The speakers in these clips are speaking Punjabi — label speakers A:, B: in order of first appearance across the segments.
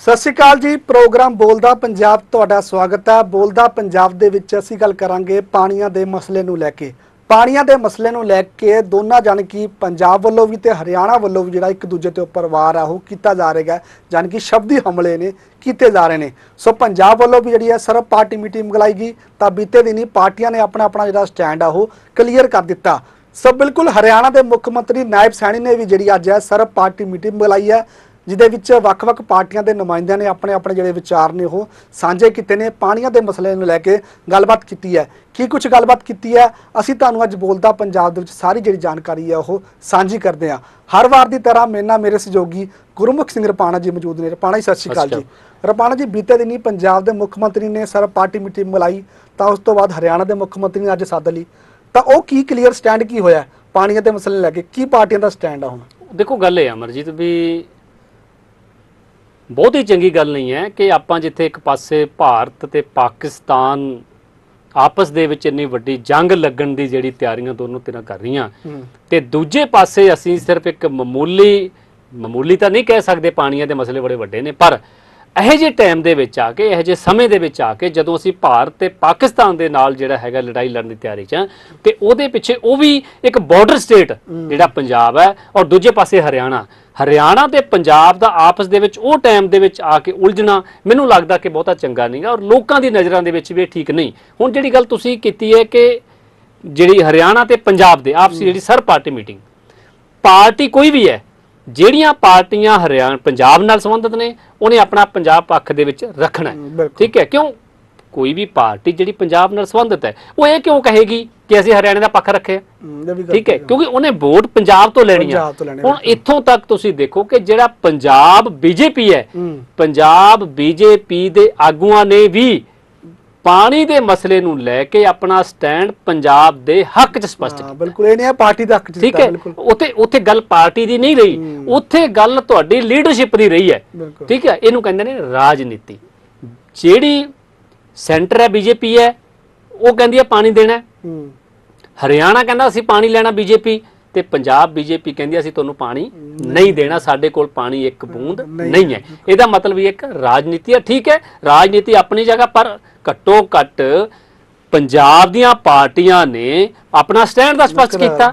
A: ਸਤਿ ਸ਼੍ਰੀ ਅਕਾਲ ਜੀ, ਪ੍ਰੋਗਰਾਮ ਬੋਲਦਾ ਪੰਜਾਬ ਤੁਹਾਡਾ ਸਵਾਗਤ ਹੈ। ਬੋਲਦਾ ਪੰਜਾਬ ਦੇ ਵਿੱਚ ਅਸੀਂ ਗੱਲ ਕਰਾਂਗੇ ਪਾਣੀਆਂ ਦੇ ਮਸਲੇ ਨੂੰ ਲੈ ਕੇ। ਪਾਣੀਆਂ ਦੇ ਮਸਲੇ ਨੂੰ ਲੈ ਕੇ ਦੋਨਾਂ ਜਾਣੀ ਕਿ ਪੰਜਾਬ ਵੱਲੋਂ ਵੀ ਤੇ ਹਰਿਆਣਾ ਵੱਲੋਂ ਵੀ ਜਿਹੜਾ ਇੱਕ ਦੂਜੇ ਤੇ ਉੱਪਰ ਵਾਰ ਆ, ਉਹ ਕੀਤਾ ਜਾ ਰਿਹਾ ਹੈ। ਜਾਣੀ ਕਿ ਸ਼ਬਦੀ ਹਮਲੇ ਨੇ, ਕੀਤੇ ਜਾ ਰਹੇ ਨੇ। ਸੋ ਪੰਜਾਬ ਵੱਲੋਂ ਵੀ ਜਿਹੜੀ ਹੈ ਸਰਬ ਪਾਰਟੀ ਮੀਟਿੰਗ ਮੰਗਲਾਈ ਗਈ, ਤਾਂ ਬੀਤੇ ਦਿਨੀ ਪਾਰਟੀਆਂ ਨੇ ਆਪਣਾ ਆਪਣਾ ਜਿਹੜਾ ਸਟੈਂਡ ਆ, ਉਹ ਕਲੀਅਰ ਕਰ ਦਿੱਤਾ। ਸੋ ਬਿਲਕੁਲ ਹਰਿਆਣਾ ਦੇ ਮੁੱਖ ਮੰਤਰੀ ਨਾਇਬ ਸੈਣੀ ਨੇ ਵੀ ਜਿਹੜੀ ਅੱਜ ਹੈ ਸਰਬ ਪਾਰਟੀ ਮੀਟਿੰਗ ਬੁਲਾਈ ਹੈ। ਜਿਹਦੇ ਵਿੱਚ ਵੱਖ-ਵੱਖ ਪਾਰਟੀਆਂ ਦੇ ਨੁਮਾਇੰਦਿਆਂ ਨੇ ਆਪਣੇ ਆਪਣੇ ਜਿਹੜੇ ਵਿਚਾਰ ਨੇ ਉਹ ਸਾਂਝੇ ਕੀਤੇ ਨੇ ਪਾਣੀਆਂ ਦੇ ਮਸਲੇ ਨੂੰ ਲੈ ਕੇ ਗੱਲਬਾਤ ਕੀਤੀ ਹੈ। ਕੀ ਕੁਝ ਗੱਲਬਾਤ ਕੀਤੀ ਹੈ? ਅਸੀਂ ਤੁਹਾਨੂੰ ਅੱਜ ਬੋਲਦਾ ਪੰਜਾਬ ਦੇ ਵਿੱਚ ਸਾਰੀ ਜਿਹੜੀ ਜਾਣਕਾਰੀ ਹੈ ਉਹ ਸਾਂਝੀ ਕਰਦੇ ਹਾਂ। ਹਰ ਵਾਰ ਦੀ ਤਰ੍ਹਾਂ ਮੇਰੇ ਨਾਲ ਮੇਰੇ ਸਹਿਯੋਗੀ ਗੁਰਮੁਖ ਸਿੰਘ ਰਪਾਣਾ ਜੀ ਮੌਜੂਦ ਨੇ। ਰਪਾਣਾ ਜੀ ਸਤਿ ਸ਼੍ਰੀ ਅਕਾਲ ਜੀ। ਰਪਾਣਾ ਜੀ ਬੀਤੇ ਦਿਨੀ ਪੰਜਾਬ ਦੇ ਮੁੱਖ ਮੰਤਰੀ ਨੇ ਸਰਬ ਪਾਰਟੀ ਮੀਟਿੰਗ ਬੁਲਾਈ ਤਾਂ ਉਸ ਤੋਂ ਬਾਅਦ ਹਰਿਆਣਾ ਦੇ ਮੁੱਖ ਮੰਤਰੀ ਨੇ ਅੱਜ ਸੱਦ ਲਈ। ਤਾਂ ਉਹ ਕੀ ਕਲੀਅਰ ਸਟੈਂਡ ਕੀ ਹੋਇਆ? ਪਾਣੀਆਂ ਦੇ ਮਸਲੇ ਲੈ ਕੇ ਕੀ ਪਾਰਟੀਆਂ ਦਾ ਸਟੈਂਡ ਆ ਹੁਣ?
B: ਦੇਖੋ ਗੱਲ ਇਹ ਆ ਅਮਰਜੀਤ ਵੀ ਬਹੁਤ ਹੀ ਚੰਗੀ ਗੱਲ ਨਹੀਂ ਹੈ ਕਿ ਆਪਾਂ ਜਿੱਥੇ ਇੱਕ ਪਾਸੇ ਭਾਰਤ ਤੇ ਪਾਕਿਸਤਾਨ ਆਪਸ ਦੇ ਵਿੱਚ ਇੰਨੀ ਵੱਡੀ ਜੰਗ ਲੱਗਣ ਦੀ ਜਿਹੜੀ ਤਿਆਰੀਆਂ ਦੋਨੋਂ ਧਿਰਾਂ ਕਰ ਰਹੀਆਂ ਤੇ ਦੂਜੇ ਪਾਸੇ ਅਸੀਂ ਸਿਰਫ ਇੱਕ ਮਾਮੂਲੀ ਮਾਮੂਲੀ ਤਾਂ ਨਹੀਂ ਕਹਿ ਸਕਦੇ ਪਾਣੀਆਂ ਦੇ ਮਸਲੇ ਬੜੇ ਵੱਡੇ ਨੇ ਪਰ ਇਹੋ ਜਿਹੇ ਟਾਈਮ ਦੇ ਵਿੱਚ ਆ ਕੇ ਇਹੋ ਜਿਹੇ ਸਮੇਂ ਦੇ ਵਿੱਚ ਆ ਕੇ ਜਦੋਂ ਅਸੀਂ ਭਾਰਤ ਤੇ ਪਾਕਿਸਤਾਨ ਦੇ ਨਾਲ ਜਿਹੜਾ ਹੈਗਾ ਲੜਾਈ ਲੜਨ ਦੀ ਤਿਆਰੀ 'ਚ ਆ ਤੇ ਉਹਦੇ ਪਿੱਛੇ ਉਹ ਵੀ ਇੱਕ ਬਾਰਡਰ ਸਟੇਟ ਜਿਹੜਾ ਪੰਜਾਬ ਹੈ ਔਰ ਦੂਜੇ ਪਾਸੇ ਹਰਿਆਣਾ। ਹਰਿਆਣਾ ਤੇ ਪੰਜਾਬ ਦਾ ਆਪਸ ਦੇ ਵਿੱਚ ਉਹ ਟਾਈਮ ਦੇ ਵਿੱਚ ਆ ਕੇ ਉਲਝਣਾ ਮੈਨੂੰ ਲੱਗਦਾ ਕਿ ਬਹੁਤਾ ਚੰਗਾ ਨਹੀਂਗਾ ਔਰ ਲੋਕਾਂ ਦੀ ਨਜ਼ਰਾਂ ਦੇ ਵਿੱਚ ਵੀ ਇਹ ਠੀਕ ਨਹੀਂ। ਹੁਣ ਜਿਹੜੀ ਗੱਲ ਤੁਸੀਂ ਕੀਤੀ ਹੈ ਕਿ ਜਿਹੜੀ ਹਰਿਆਣਾ ਤੇ ਪੰਜਾਬ ਦੇ ਆਪਸੀ ਜਿਹੜੀ ਸਰ ਪਾਰਟੀ ਮੀਟਿੰਗ ਪਾਰਟੀ ਕੋਈ ਵੀ ਹੈ ਜਿਹੜੀਆਂ ਪਾਰਟੀਆਂ ਹਰਿਆਣਾ ਪੰਜਾਬ ਨਾਲ ਸੰਬੰਧਿਤ ਨੇ ਉਹਨੇ ਆਪਣਾ ਪੰਜਾਬ ਪੱਖ ਦੇ ਵਿੱਚ ਰੱਖਣਾ ਹੈ। ਠੀਕ ਹੈ? ਕਿਉਂ? ਕੋਈ ਵੀ ਪਾਰਟੀ ਜਿਹੜੀ ਪੰਜਾਬ ਨਾਲ ਸੰਬੰਧਿਤ ਹੈ ਉਹ ਇਹ ਕਿਉਂ ਕਹੇਗੀ ਕਿ ਅਸੀਂ ਹਰਿਆਣੇ ਦਾ ਪੱਖ ਰੱਖਿਆ? ਠੀਕ ਹੈ? ਕਿਉਂਕਿ ਉਹਨੇ ਵੋਟ ਪੰਜਾਬ ਤੋਂ ਲੈਣੀ ਆ
A: ਆ,
B: ਹੁਣ ਇੱਥੋਂ ਤੱਕ ਤੁਸੀਂ ਦੇਖੋ ਕਿ ਜਿਹੜਾ ਪੰਜਾਬ ਬੀਜੇਪੀ ਹੈ
A: ਹੂੰ।
B: ਪੰਜਾਬ ਬੀਜੇਪੀ ਦੇ ਆਗੂਆਂ ਨੇ ਵੀ ਪਾਣੀ ਦੇ ਮਸਲੇ ਨੂੰ ਲੈ ਕੇ ਆਪਣਾ ਸਟੈਂਡ ਪੰਜਾਬ ਦੇ ਹੱਕ 'ਚ ਸਪਸ਼ਟ
A: ਹਾਂ ਬਿਲਕੁਲ ਇਹ ਨਹੀਂ ਹੈ ਪਾਰਟੀ ਦਾ ਹੱਕ ਚ
B: ਠੀਕ ਹੈ? ਉੱਥੇ ਉੱਥੇ ਗੱਲ ਪਾਰਟੀ ਦੀ ਨਹੀਂ ਰਹੀ। ਉੱਥੇ ਗੱਲ ਤੁਹਾਡੀ ਲੀਡਰਸ਼ਿਪ ਦੀ ਰਹੀ ਹੈ। ਠੀਕ ਹੈ? ਇਹਨੂੰ ਕਹਿੰਦੇ ਨੇ ਰਾਜਨੀਤੀ। ਜਿਹੜੀ ਸੈਂਟਰ ਹੈ ਬੀਜੇਪੀ ਹੈ ਉਹ ਕਹਿੰਦੀ ਹੈ ਪਾਣੀ ਦੇਣਾ ਹਰਿਆਣਾ ਕਹਿੰਦਾ ਅਸੀਂ ਪਾਣੀ ਲੈਣਾ ਬੀਜੇਪੀ ਤੇ ਪੰਜਾਬ ਬੀਜੇਪੀ ਕਹਿੰਦੀ ਅਸੀਂ ਤੁਹਾਨੂੰ ਪਾਣੀ ਨਹੀਂ ਦੇਣਾ ਸਾਡੇ ਕੋਲ ਪਾਣੀ ਇੱਕ ਬੂੰਦ
A: ਨਹੀਂ
B: ਹੈ। ਇਹਦਾ ਮਤਲਬ ਇਹ ਇੱਕ ਰਾਜਨੀਤੀ ਹੈ ਠੀਕ ਹੈ ਰਾਜਨੀਤੀ ਆਪਣੀ ਜਗ੍ਹਾ ਪਰ ਘੱਟੋ ਘੱਟ ਪੰਜਾਬ ਦੀਆਂ ਪਾਰਟੀਆਂ ਨੇ ਆਪਣਾ ਸਟੈਂਡ ਦਾ ਸਪਸ਼ਟ ਕੀਤਾ।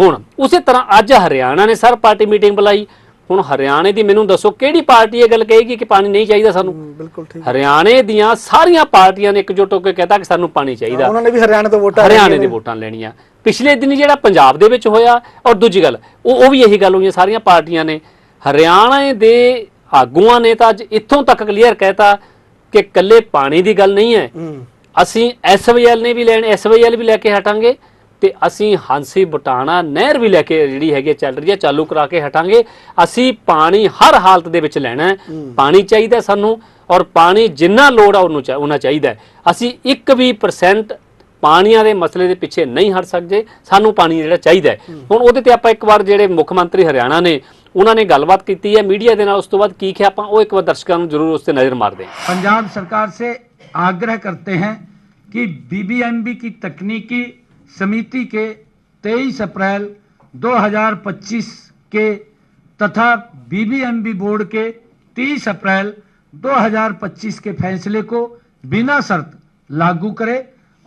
B: ਹੁਣ ਉਸੇ ਤਰ੍ਹਾਂ ਅੱਜ ਹਰਿਆਣਾ ਨੇ ਸਰ ਪਾਰਟੀ ਮੀਟਿੰਗ ਬੁਲਾਈ। ਹੁਣ ਹਰਿਆਣੇ ਦੀ ਮੈਨੂੰ ਦੱਸੋ ਕਿਹੜੀ ਪਾਰਟੀ ਇਹ ਗੱਲ ਕਹੇਗੀ ਕਿ ਪਾਣੀ ਨਹੀਂ ਚਾਹੀਦਾ ਸਾਨੂੰ?
A: ਬਿਲਕੁਲ ਠੀਕ।
B: ਹਰਿਆਣੇ ਦੀਆਂ ਸਾਰੀਆਂ ਪਾਰਟੀਆਂ ਨੇ ਇਕਜੁੱਟ ਹੋ ਕੇ ਕਹਿਤਾ ਕਿ ਸਾਨੂੰ ਪਾਣੀ ਚਾਹੀਦਾ।
A: ਉਹਨਾਂ ਨੇ ਵੀ ਹਰਿਆਣਾ ਤੋਂ ਵੋਟਾਂ
B: ਹਰਿਆਣੇ ਦੀ। ਵੋਟਾਂ ਲੈਣੀਆਂ। ਪਿਛਲੇ ਦਿਨ ਜਿਹੜਾ ਪੰਜਾਬ ਦੇ ਵਿੱਚ ਹੋਇਆ ਔਰ ਦੂਜੀ ਗੱਲ ਉਹ ਉਹ ਵੀ ਇਹੀ ਗੱਲ ਹੋਈਆਂ ਸਾਰੀਆਂ ਪਾਰਟੀਆਂ ਨੇ। ਹਰਿਆਣਾ ਦੇ ਆਗੂਆਂ ਨੇ ਤਾਂ ਅੱਜ ਇੱਥੋਂ ਤੱਕ ਕਲੀਅਰ ਕਹਿਤਾ ਕਿ ਕੱਲੇ ਪਾਣੀ ਦੀ ਗੱਲ ਨਹੀਂ ਹੈ। ਅਸੀਂ ਐਸਵਾਈਐਲ ਨੇ ਵੀ ਲੈਣ ਐਸਵਾਈਐਲ ਵੀ ਲੈ ਕੇ ਹਟਾਂਗੇ ਤੇ ਅਸੀਂ ਹਾਂਸੀ ਬਟਾਣਾ ਨਹਿਰ ਵੀ ਲੈ ਕੇ ਜਿਹੜੀ ਹੈਗੀ ਚੱਲ ਰਹੀ ਹੈ ਚਾਲੂ ਕਰਾ ਕੇ ਹਟਾਂਗੇ। ਅਸੀਂ ਪਾਣੀ ਹਰ ਹਾਲਤ ਦੇ ਵਿੱਚ ਲੈਣਾ ਹੈ। ਪਾਣੀ ਚਾਹੀਦਾ ਸਾਨੂੰ ਔਰ ਪਾਣੀ ਜਿੰਨਾ ਲੋੜ ਆ ਉਹਨੂੰ ਉਹਨਾਂ ਚਾਹੀਦਾ। ਅਸੀਂ 1% ਪਾਣੀਆਂ ਦੇ ਮਸਲੇ ਦੇ ਪਿੱਛੇ ਨਹੀਂ ਹਟ ਸਕਦੇ ਸਾਨੂੰ ਪਾਣੀ ਜਿਹੜਾ ਚਾਹੀਦਾ ਹੈ। ਹੁਣ ਉਹਦੇ ਤੇ ਆਪਾਂ ਇੱਕ ਵਾਰ ਜਿਹੜੇ ਮੁੱਖ ਮੰਤਰੀ ਹਰਿਆਣਾ ਨੇ ਉਹਨਾਂ ਨੇ ਗੱਲਬਾਤ ਕੀਤੀ ਹੈ ਮੀਡੀਆ ਦੇ ਨਾਲ ਉਸ ਤੋਂ ਬਾਅਦ ਕੀ ਕਿਹਾ ਆਪਾਂ ਉਹ ਇੱਕ ਵਾਰ ਦਰਸ਼ਕਾਂ ਨੂੰ ਜ਼ਰੂਰ ਉਸ ਤੇ ਨਜ਼ਰ ਮਾਰਦੇ ਹਾਂ
C: पंजाब सरकार से आग्रह करते हैं कि बीबीएमबी की तकनीकी समिति के 23 अप्रैल 2025 के तथा बीबीएमबी बोर्ड के 30 अप्रैल 2025 के फैसले को बिना शर्त लागू करे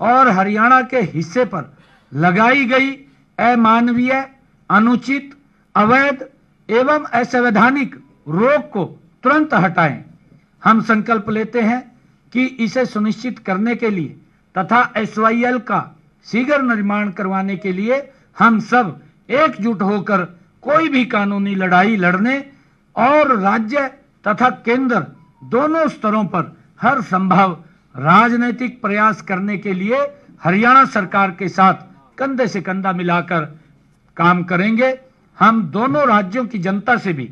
C: और हरियाणा के हिस्से पर लगाई गई अमानवीय, अनुचित, अवैध एवं असंवैधानिक रोक को तुरंत हटाएँ। हम संकल्प लेते हैं कि इसे सुनिश्चित करने के लिए तथा एसवाईएल का शीघ्र निर्माण करवाने के लिए हम सब एकजुट होकर कोई भी कानूनी लड़ाई लड़ने और राज्य तथा केंद्र दोनों स्तरों पर हर संभव राजनीतिक प्रयास करने के लिए हरियाणा सरकार के साथ कंधे से कंधा मिलाकर काम करेंगे। हम दोनों राज्यों की जनता से भी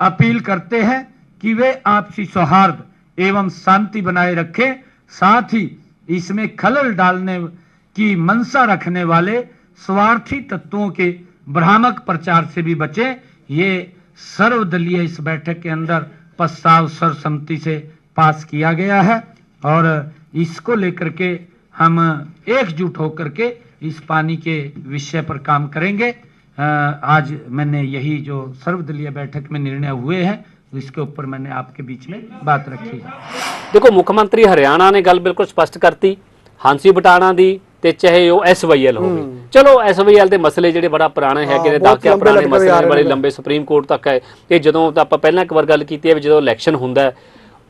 C: अपील करते हैं कि वे आपसी सौहार्द एवं शांति बनाए रखें, साथ ही इसमें खलल डालने की मंशा रखने वाले स्वार्थी तत्वों के भ्रामक प्रचार से भी बचें। ये सर्वदलीय इस बैठक के अंदर प्रस्ताव सर्वसम्मति से पास किया गया है। और इसको लेकर के हम एकजुट होकर के इस पानी के विषय पर काम करेंगे अ, आज मैंने यही जो सर्वदलीय बैठक में निर्णय हुए हैं इसके ऊपर मैंने आपके बीच में बात रखी है
B: ਦੇਖੋ ਮੁੱਖ ਮੰਤਰੀ ਹਰਿਆਣਾ ਨੇ ਗੱਲ ਬਿਲਕੁਲ ਸਪਸ਼ਟ ਕਰਤੀ ਹਾਂਸੀ ਬਟਾਣਾ ਦੀ ਤੇ ਚਾਹੇ ਉਹ ਐਸਵਾਈਐਲ ਹੋਵੇ ਚਲੋ ਐਸਵਾਈਐਲ ਦੇ ਮਸਲੇ ਜਿਹੜੇ ਬੜਾ ਪੁਰਾਣੇ ਹੈਗੇ ਨੇ
A: ਹਾਂ, ਬਹੁਤ
B: ਦਾਕਿਆ
A: ਲੰਬੇ
B: ਪੁਰਾਣੇ
A: ਲਟਕਦੇ ਆ
B: ਮਸਲੇ
A: ਰਹੇ
B: ਬੜੇ
A: ਨੇ।
B: ਲੰਬੇ ਸੁਪਰੀਮ ਕੋਰਟ ਤੱਕ ਹੈ ਇਹ ਜਦੋਂ ਤਾਂ ਆਪਾਂ ਪਹਿਲਾਂ ਇੱਕ ਵਾਰ ਗੱਲ ਕੀਤੀ ਹੈ ਵੀ ਜਦੋਂ ਇਲੈਕਸ਼ਨ ਹੁੰਦਾ ਹੈ,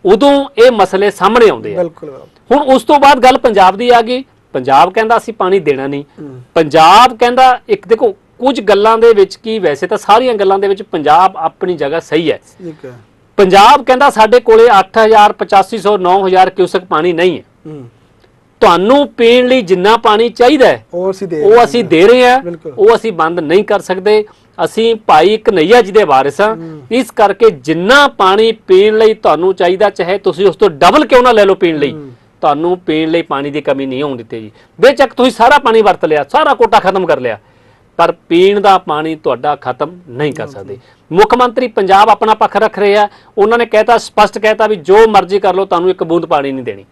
B: ਉਦੋਂ ਇਹ ਮਸਲੇ ਸਾਹਮਣੇ ਆਉਂਦੇ ਆ।
A: ਬਿਲਕੁਲ
B: ਹੁਣ ਉਸ ਤੋਂ ਬਾਅਦ ਗੱਲ ਪੰਜਾਬ ਦੀ ਆ ਗਈ। ਪੰਜਾਬ ਕਹਿੰਦਾ ਅਸੀਂ ਪਾਣੀ ਦੇਣਾ ਨਹੀਂ। ਪੰਜਾਬ ਕਹਿੰਦਾ ਇੱਕ ਦੇਖੋ ਕੁਝ ਗੱਲਾਂ ਦੇ ਵਿੱਚ ਕੀ ਵੈਸੇ ਤਾਂ ਸਾਰੀਆਂ ਗੱਲਾਂ ਦੇ ਵਿੱਚ ਪੰਜਾਬ ਆਪਣੀ ਜਗ੍ਹਾ ਸਹੀ ਹੈ।
A: ਠੀਕ ਹੈ।
B: ਪੰਜਾਬ ਕਹਿੰਦਾ ਸਾਡੇ ਕੋਲੇ 8000 8500 9000 ਕਿਊਸਕ ਪਾਣੀ ਨਹੀਂ ਹੈ। ਤੁਹਾਨੂੰ ਪੀਣ ਲਈ ਜਿੰਨਾ ਪਾਣੀ ਚਾਹੀਦਾ ਹੈ
A: ਉਹ ਅਸੀਂ ਦੇ
B: ਰਹੇ ਹਾਂ। ਉਹ ਅਸੀਂ ਬੰਦ ਨਹੀਂ ਕਰ ਸਕਦੇ। ਅਸੀਂ ਭਾਈ ਕਨਈਆ ਜੀ ਦੇ ਵਾਰਿਸ ਹਾਂ। ਇਸ ਕਰਕੇ ਜਿੰਨਾ ਪਾਣੀ ਪੀਣ ਲਈ ਤੁਹਾਨੂੰ ਚਾਹੀਦਾ ਚਾਹੇ ਤੁਸੀਂ ਉਸ ਤੋਂ ਡਬਲ ਕਿਉਂ ਨਾ ਲੈ ਲਓ ਪੀਣ ਲਈ ਤੁਹਾਨੂੰ ਪੀਣ ਲਈ ਪਾਣੀ ਦੀ ਕਮੀ ਨਹੀਂ ਹੋਣ ਦਿੱਤੀ ਜੀ। ਬੇਚੱਕ ਤੁਸੀਂ ਸਾਰਾ ਪਾਣੀ ਵਰਤ ਲਿਆ ਸਾਰਾ ਕੋਟਾ ਖਤਮ ਕਰ ਲਿਆ। ਪਰ ਪੀਣ ਦਾ ਪਾਣੀ ਤੁਹਾਡਾ ਖਤਮ ਨਹੀਂ ਕਰ ਸਕਦੇ। ਮੁੱਖ ਮੰਤਰੀ ਪੰਜਾਬ ਆਪਣਾ ਪੱਖ ਰੱਖ ਰਹੇ ਆ। ਉਹਨਾਂ ਨੇ ਕਹਿਤਾ ਸਪਸ਼ਟ ਕਹਿਤਾ ਵੀ ਜੋ ਮਰਜ਼ੀ ਕਰ ਲਓ ਤੁਹਾਨੂੰ ਇੱਕ ਬੂੰਦ ਪਾਣੀ ਨਹੀਂ ਦੇਣੀ।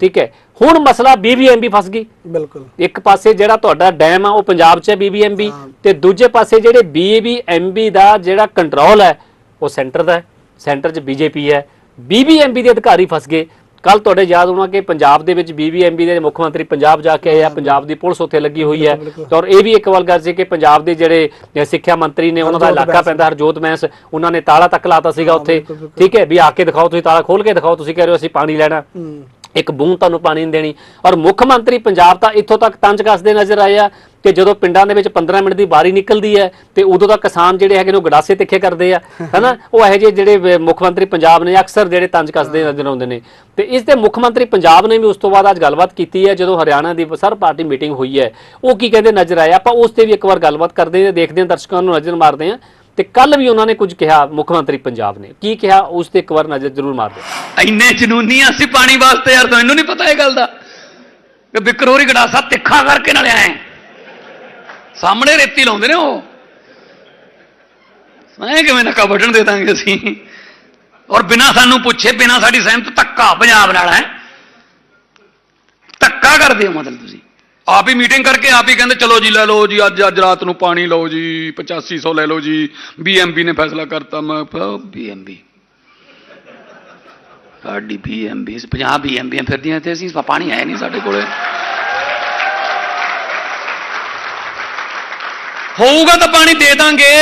B: ਠੀਕ ਹੈ? ਹੁਣ ਮਸਲਾ ਬੀਬੀਐਮਬੀ ਫਸ ਗਈ।
A: ਬਿਲਕੁਲ।
B: ਇੱਕ ਪਾਸੇ ਜਿਹੜਾ ਤੁਹਾਡਾ ਡੈਮ ਆ ਉਹ ਪੰਜਾਬ 'ਚ ਹੈ ਬੀਬੀਐਮਬੀ। ਤੇ ਦੂਜੇ ਪਾਸੇ ਜਿਹੜੇ ਬੀਬੀਐਮਬੀ ਦਾ ਜਿਹੜਾ ਕੰਟਰੋਲ ਹੈ ਉਹ ਸੈਂਟਰ ਦਾ ਹੈ। ਸੈਂਟਰ 'ਚ ਬੀਜੇਪੀ ਹੈ। ਬੀਬੀਐਮਬੀ ਦੇ ਅਧਿਕਾਰੀ ਫਸ ਗਏ। ਕੱਲ ਤੁਹਾਡੇ ਯਾਦ ਹੋਣਾ ਕਿ ਪੰਜਾਬ ਦੇ ਵਿੱਚ ਬੀਬੀਐਮਬੀ ਦੇ ਮੁੱਖ ਮੰਤਰੀ ਪੰਜਾਬ ਜਾ ਕੇ ਆਏ ਆ। ਪੰਜਾਬ ਦੀ ਪੁਲਿਸ ਉੱਥੇ ਲੱਗੀ ਹੋਈ ਹੈ। ਔਰ ਇਹ ਵੀ ਇੱਕ ਵਾਰ ਗੱਲ ਸੀ ਕਿ ਪੰਜਾਬ ਦੇ ਜਿਹੜੇ ਸਿੱਖਿਆ ਮੰਤਰੀ ਨੇ ਉਹਨਾਂ ਦਾ ਇਲਾਕਾ। ਪੈਂਦਾ ਹਰਜੋਤ ਮੈਂਸ ਉਹਨਾਂ ਨੇ ਤਾਲਾ ਤੱਕ ਲਾਤਾ ਸੀਗਾ ਉੱਥੇ। ਠੀਕ ਹੈ? ਵੀ ਆ ਕੇ ਦਿਖਾਓ ਤੁਸੀਂ ਤਾਲਾ ਖੋਲ ਕੇ ਦਿਖਾਓ। ਤੁਸੀਂ ਕਹਿ ਰਹੇ ਹੋ ਅਸੀਂ ਪਾਣੀ ਲੈਣਾ। ਇੱਕ ਬੂੰਦ ਤੁਹਾਨੂੰ ਪਾਣੀ ਨਹੀਂ ਦੇਣੀ। ਔਰ ਮੁੱਖ ਮੰਤਰੀ ਪੰਜਾਬ ਤਾਂ ਇੱਥੋਂ ਤੱਕ ਤੰਜ ਕੱਸਦੇ ਨਜ਼ਰ ਆਏ ਆ ਕਿ ਜਦੋਂ ਪਿੰਡਾਂ ਦੇ ਵਿੱਚ 15 ਮਿੰਟ ਦੀ ਬਾਰੀ ਨਿਕਲਦੀ ਹੈ ਤੇ ਉਦੋਂ ਤਾਂ ਕਿਸਾਨ ਜਿਹੜੇ ਹੈਗੇ ਨੇ ਉਹ ਗੜਾਸੇ ਤਿੱਖੇ ਕਰਦੇ ਆ ਹਨਾ? ਉਹ ਇਹੋ ਜਿਹੇ ਜਿਹੜੇ ਮੁੱਖ ਮੰਤਰੀ ਪੰਜਾਬ ਨੇ ਅਕਸਰ ਜਿਹੜੇ ਤੰਜ ਕੱਸਦੇ ਨਜ਼ਰ ਆਉਂਦੇ ਨੇ। ਤੇ ਇਸ ਦੇ ਮੁੱਖ ਮੰਤਰੀ ਪੰਜਾਬ ਨੇ ਵੀ ਉਸ ਤੋਂ ਬਾਅਦ ਅੱਜ ਗੱਲਬਾਤ ਕੀਤੀ ਹੈ ਜਦੋਂ ਹਰਿਆਣਾ ਦੀ ਸਰ ਪਾਰਟੀ ਮੀਟਿੰਗ ਹੋਈ ਹੈ। ਉਹ ਕੀ ਕਹਿੰਦੇ ਨਜ਼ਰ ਆਏ? ਆਪਾਂ ਉਸ ਤੇ ਵੀ ਇੱਕ ਵਾਰ ਗੱਲਬਾਤ ਕਰਦੇ ਹਾਂ ਦੇਖਦੇ ਹਾਂ ਦਰਸ਼ਕਾਂ ਨੂੰ ਨਜ਼ਰ ਮਾਰਦੇ ਹਾਂ। ਤੇ ਕੱਲ ਵੀ ਉਹਨਾਂ ਨੇ ਕੁਝ ਕਿਹਾ, ਮੁੱਖ ਮੰਤਰੀ ਪੰਜਾਬ ਨੇ। ਕੀ ਕਿਹਾ? ਉਸ ਤੇ ਇੱਕ ਵਾਰ ਨਜ਼ਰ ਜ਼ਰੂਰ ਮਾਰ ਦਿਓ।
D: ਇੰਨੇ ਜਨੂਨੀ ਆ ਅਸੀਂ ਪਾਣੀ ਵਾਸਤੇ ਯਾਰ, ਤੈਨੂੰ ਨਹੀਂ ਪਤਾ ਇਹ ਗੱਲ ਦਾ? ਕਿ ਬਿਕਰੋਰੀ ਗੜਾਸਾ ਤਿੱਖਾ ਕਰਕੇ ਨਾਲ ਆਏ ਸਾਹਮਣੇ ਰੇਤੀ ਲਾਉਂਦੇ ਨੇ ਉਹ। ਐ ਕਿਵੇਂ ਨੱਕਾ ਵੱਢਣ ਦੇ ਦਾਂਗੇ ਅਸੀਂ? ਔਰ ਬਿਨਾ ਸਾਨੂੰ ਪੁੱਛੇ, ਬਿਨਾ ਸਾਡੀ ਸਹਿਮਤ, ਧੱਕਾ ਪੰਜਾਬ ਨਾਲ ਹੈ। ਧੱਕਾ ਕਰਦੇ ਹੋ ਮਤਲਬ ਤੁਸੀਂ। ਆਪ ਹੀ ਮੀਟਿੰਗ ਕਰਕੇ ਆਪ ਹੀ ਕਹਿੰਦੇ, ਚਲੋ ਜੀ ਲੈ ਲਓ ਜੀ, ਅੱਜ ਅੱਜ ਰਾਤ ਨੂੰ ਪਾਣੀ ਲਓ ਜੀ 8500 ਲੈ ਲਓ ਜੀ ਬੀਐਮਪੀ ਨੇ ਫੈਸਲਾ ਕਰਤਾ, ਮੈਂ ਬੀਐਮਪੀ ਸਾਡੀ ਬੀਐਮਬੀ 50 ਬੀਐਮਬੀਆਂ ਫਿਰਦੀਆਂ ਤੇ ਅਸੀਂ ਪਾਣੀ ਆਇਆ ਨਹੀਂ ਸਾਡੇ ਕੋਲੇ। ਹੋਊਗਾ ਤਾਂ ਪਾਣੀ ਦੇ ਦਾਂਗੇ।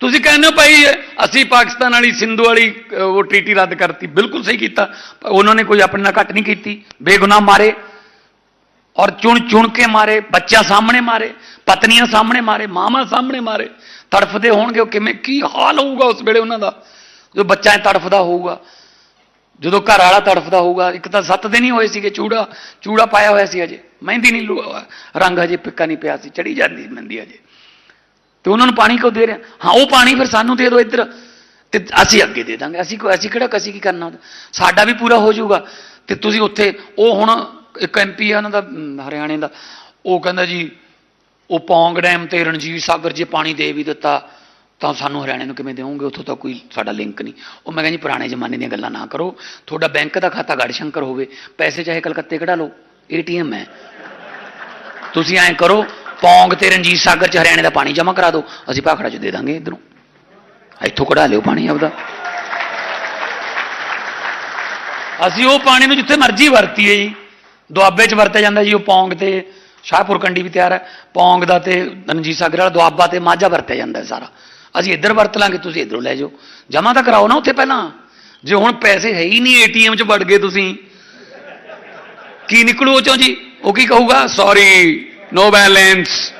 D: ਤੁਸੀਂ ਕਹਿੰਦੇ ਹੋ ਭਾਈ, ਅਸੀਂ ਪਾਕਿਸਤਾਨ ਵਾਲੀ, ਸਿੰਧੂ ਵਾਲੀ ਉਹ ਟ੍ਰੀਟੀ ਰੱਦ ਕਰਤੀ, ਬਿਲਕੁਲ ਸਹੀ ਕੀਤਾ। ਉਹਨਾਂ ਨੇ ਕੋਈ ਆਪਣੇ ਨਾਲ ਘੱਟ ਨਹੀਂ ਕੀਤੀ, ਬੇਗੁਨਾਹ ਮਾਰੇ। ਔਰ ਚੁਣ ਚੁਣ ਕੇ ਮਾਰੇ, ਬੱਚਿਆਂ ਸਾਹਮਣੇ ਮਾਰੇ, ਪਤਨੀਆਂ ਸਾਹਮਣੇ ਮਾਰੇ ਮਾਮਾ ਸਾਹਮਣੇ ਮਾਰੇ, ਤੜਫਦੇ ਹੋਣਗੇ ਉਹ ਕਿਵੇਂ, ਕੀ ਹਾਲ ਹੋਊਗਾ ਉਸ ਵੇਲੇ ਉਹਨਾਂ ਦਾ? ਜੋ ਬੱਚਾ ਤੜਫਦਾ ਹੋਊਗਾ, ਜਦੋਂ ਘਰ ਵਾਲਾ ਤੜਫਦਾ ਹੋਊਗਾ, ਇੱਕ ਤਾਂ ਸੱਤ ਦਿਨ ਹੀ ਹੋਏ ਸੀਗੇ, ਚੂੜਾ ਚੂੜਾ ਪਾਇਆ ਹੋਇਆ ਸੀ ਅਜੇ ਮਹਿੰਦੀ ਨਹੀਂ ਰੰਗ ਹਜੇ ਪਿੱਕਾ ਨਹੀਂ ਪਿਆ ਸੀ, ਚੜੀ ਜਾਂਦੀ ਮਹਿੰਦੀ ਅਜੇ ਤੇ ਉਹਨਾਂ ਨੂੰ ਪਾਣੀ ਕਿਉਂ ਦੇ ਰਿਹਾ? ਹਾਂ, ਉਹ ਪਾਣੀ ਫਿਰ ਸਾਨੂੰ ਦੇ ਦਿਓ ਇੱਧਰ, ਤੇ ਅਸੀਂ ਅੱਗੇ ਦੇ ਦਾਂਗੇ, ਅਸੀਂ ਕੋਈ ਅਸੀਂ ਕਿਹੜਾ ਕਸੀ ਕੀ ਕਰਨਾ? ਸਾਡਾ ਵੀ ਪੂਰਾ ਹੋ ਜਾਊਗਾ, ਤੇ ਤੁਸੀਂ ਉੱਥੇ, ਉਹ ਹੁਣ ਇੱਕ ਐਮਪੀ ਆ ਉਹਨਾਂ ਦਾ ਹਰਿਆਣੇ ਦਾ। ਉਹ ਕਹਿੰਦਾ ਜੀ, ਉਹ ਪੌਂਗ ਡੈਮ ਤੇ ਰਣਜੀਤ ਸਾਗਰ ਜੇ ਪਾਣੀ ਦੇ ਵੀ ਦਿੱਤਾ, ਤਾਂ ਸਾਨੂੰ ਹਰਿਆਣੇ ਨੂੰ ਕਿਵੇਂ ਦੇਵੋਗੇ? ਉੱਥੋਂ ਤਾਂ ਕੋਈ ਸਾਡਾ ਲਿੰਕ ਨਹੀਂ। ਉਹ ਮੈਂ ਕਹਿੰਦਾ ਜੀ, ਪੁਰਾਣੇ ਜ਼ਮਾਨੇ ਦੀਆਂ ਗੱਲਾਂ ਨਾ ਕਰੋ। ਤੁਹਾਡਾ ਬੈਂਕ ਦਾ ਖਾਤਾ ਗੜਸ਼ੰਕਰ ਹੋਵੇ। ਪੈਸੇ ਚਾਹੇ ਕਲਕੱਤੇ ਕਢਾ ਲਓ। ਏਟੀਐਮ ਹੈ। ਤੁਸੀਂ ਐਂ ਕਰੋ, ਪੌਂਗ ਤੇ ਰਣਜੀਤ ਸਾਗਰ ਚ ਹਰਿਆਣੇ ਦਾ ਪਾਣੀ ਜਮ੍ਹਾਂ ਕਰਾ ਦਿਓ। ਅਸੀਂ ਭਾਖੜਾ ਚ ਦੇ ਦਾਂਗੇ ਇਧਰੋਂ। ਇੱਥੋਂ ਕਢਾ ਲਿਓ ਪਾਣੀ ਆਪਦਾ। ਅਸੀਂ ਉਹ ਪਾਣੀ ਨੂੰ ਜਿੱਥੇ ਮਰਜ਼ੀ ਵਰਤੀਏ ਜੀ। ਦੁਆਬੇ 'ਚ ਵਰਤਿਆ ਜਾਂਦਾ ਜੀ, ਉਹ ਪੌਂਗ ਤੇ ਸ਼ਾਹਪੁਰ ਕੰਡੀ ਵੀ ਤਿਆਰ ਹੈ। ਪੌਂਗ ਦਾ ਤੇ ਰਣਜੀਤ ਸਾਗਰ ਵਾਲਾ ਦੁਆਬਾ ਤੇ ਮਾਝਾ ਵਰਤਿਆ ਜਾਂਦਾ ਸਾਰਾ। ਅਸੀਂ ਇੱਧਰ ਵਰਤ ਲਾਂਗੇ, ਤੁਸੀਂ ਇੱਧਰੋਂ ਲੈ ਜਾਓ। ਜਮਾ ਤਾਂ ਕਰਾਓ ਨਾ ਉੱਥੇ ਪਹਿਲਾਂ। ਜੇ ਹੁਣ ਪੈਸੇ ਹੈ ਹੀ ਨਹੀਂ ਏਟੀਐਮ 'ਚ ਵੜ ਗਏ ਤੁਸੀਂ। ਕੀ ਨਿਕਲੂ ਉਹ ਚੋਂ ਜੀ? ਉਹ ਕੀ ਕਹੂਗਾ? ਸੌਰੀ ਨੋ ਬੈਲੈਂਸ